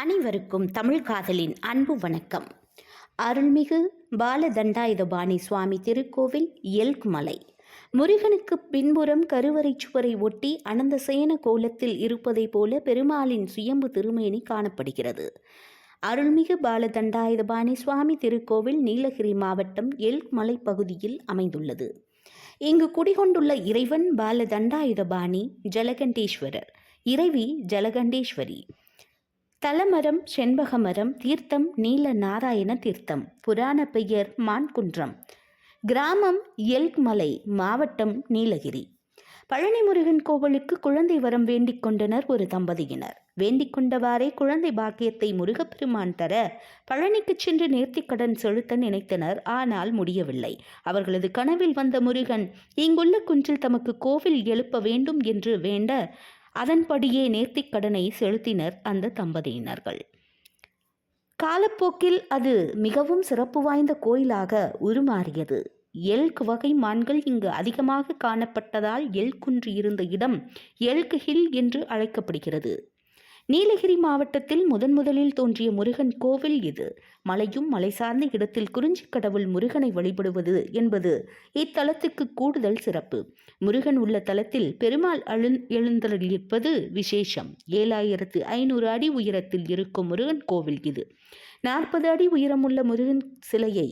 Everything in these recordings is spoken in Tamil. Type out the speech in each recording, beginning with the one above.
அனைவருக்கும் தமிழ் காதலின் அன்பு வணக்கம். அருள்மிகு பாலதண்டாயுதபாணி சுவாமி திருக்கோவில் எல்க்மலை முருகனுக்கு பின்புறம் கருவறை சுவரை ஒட்டி அனந்த சேன கோலத்தில் இருப்பதைப் போல பெருமாளின் சுயம்பு திருமேனி காணப்படுகிறது. அருள்மிகு பாலதண்டாயுதபாணி சுவாமி திருக்கோவில் நீலகிரி மாவட்டம் எல்க்மலை பகுதியில் அமைந்துள்ளது. இங்கு குடிகொண்டுள்ள இறைவன் பாலதண்டாயுதபாணி ஜலகண்டேஸ்வரர். இறைவி ஜலகண்டேஸ்வரி. தலமரம் செண்பகமரம் தீர்த்தம் நீல நாராயண தீர்த்தம். புராண பெயர் மான்குன்றம். கிராமம் எல்க்மலை மாவட்டம் நீலகிரி. பழனி முருகன் கோவிலுக்கு குழந்தை வரம் வேண்டிக் கொண்டனர் ஒரு தம்பதியினர். வேண்டிக் கொண்டவாறே குழந்தை பாக்கியத்தை முருகப்பெருமான் தர பழனிக்கு சென்று நேர்த்திக்கடன் செலுத்த நினைத்தனர். ஆனால் முடியவில்லை. அவர்களது கனவில் வந்த முருகன் இங்குள்ள குன்றில் தமக்கு கோவில் எழுப்ப வேண்டும் என்று வேண்ட அதன்படியே நேர்த்திக் கடனை செலுத்தினர் அந்த தம்பதியினர்கள். காலப்போக்கில் அது மிகவும் சிறப்பு வாய்ந்த கோயிலாக உருமாறியது. எல்க் வகை மான்கள் இங்கு அதிகமாக காணப்பட்டதால் எல்குன்று இருந்த இடம் எல்க் ஹில் என்று அழைக்கப்படுகிறது. நீலகிரி மாவட்டத்தில் முதன் முதலில் தோன்றிய முருகன் கோவில் இது. மலையும் மலை சார்ந்த இடத்தில் குறிஞ்சி கடவுள் முருகனை வழிபடுவது என்பது இத்தலத்துக்கு கூடுதல் சிறப்பு. முருகன் உள்ள தலத்தில் பெருமாள் அழு எழுந்தளிப்பது விசேஷம். ஏழாயிரத்து ஐநூறு அடி உயரத்தில் இருக்கும் முருகன் கோவில் இது. நாற்பது அடி உயரமுள்ள முருகன் சிலையை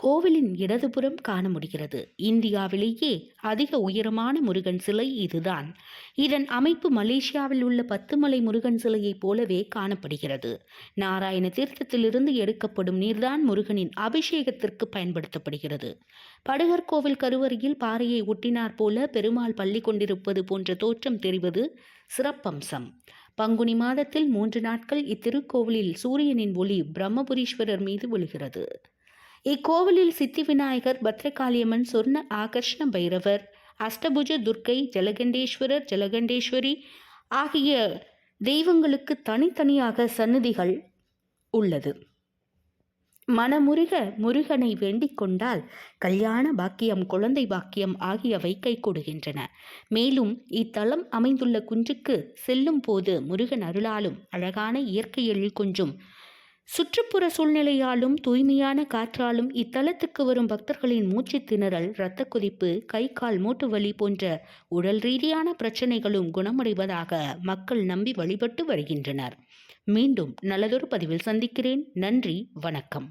கோவிலின் இடதுபுறம் காண முடிகிறது. இந்தியாவிலேயே அதிக உயரமான முருகன் சிலை இதுதான். இதன் அமைப்பு மலேசியாவில் உள்ள பத்துமலை முருகன் சிலையைப் போலவே காணப்படுகிறது. நாராயண தீர்த்தத்திலிருந்து எடுக்கப்படும் நீர்தான் முருகனின் அபிஷேகத்திற்கு பயன்படுத்தப்படுகிறது. படுகர் கோவில் கருவறையில் பாறையை ஒட்டினார் போல பெருமாள் பள்ளி கொண்டிருப்பது போன்ற தோற்றம் தெரிவது சிறப்பம்சம். பங்குனி மாதத்தில் மூன்று நாட்கள் இத்திருக்கோவிலில் சூரியனின் ஒளி பிரம்மபுரீஸ்வரர் மீது விழுகிறது. இக்கோவிலில் சித்தி விநாயகர் பத்ரகாளியம்மன் சொர்ண ஆகர்ஷ்ண பைரவர் அஷ்டபுஜ துர்க்கை ஜலகண்டேஸ்வரர் ஜலகண்டேஸ்வரி ஆகிய தெய்வங்களுக்கு தனித்தனியாக சன்னதிகள் உள்ளது. மனமுருக முருகனை வேண்டிக் கொண்டால் கல்யாண பாக்கியம் குழந்தை பாக்கியம் ஆகியவை கைகூடுகின்றன. மேலும் இத்தலம் அமைந்துள்ள குன்றுக்கு செல்லும் போது முருகன் அருளாலும் அழகான இயற்கையில் கொஞ்சம் சுற்றுப்புற சூழ்நிலையாலும் தூய்மையான காற்றாலும் இத்தலத்துக்கு வரும் பக்தர்களின் மூச்சு திணறல் இரத்த கொதிப்பு கை கால் மூட்டு வலி போன்ற உடல் ரீதியான பிரச்சனைகளும் குணமடைவதாக மக்கள் நம்பி வழிபட்டு வருகின்றனர். மீண்டும் நல்லதொரு பதிவில் சந்திக்கிறேன். நன்றி. வணக்கம்.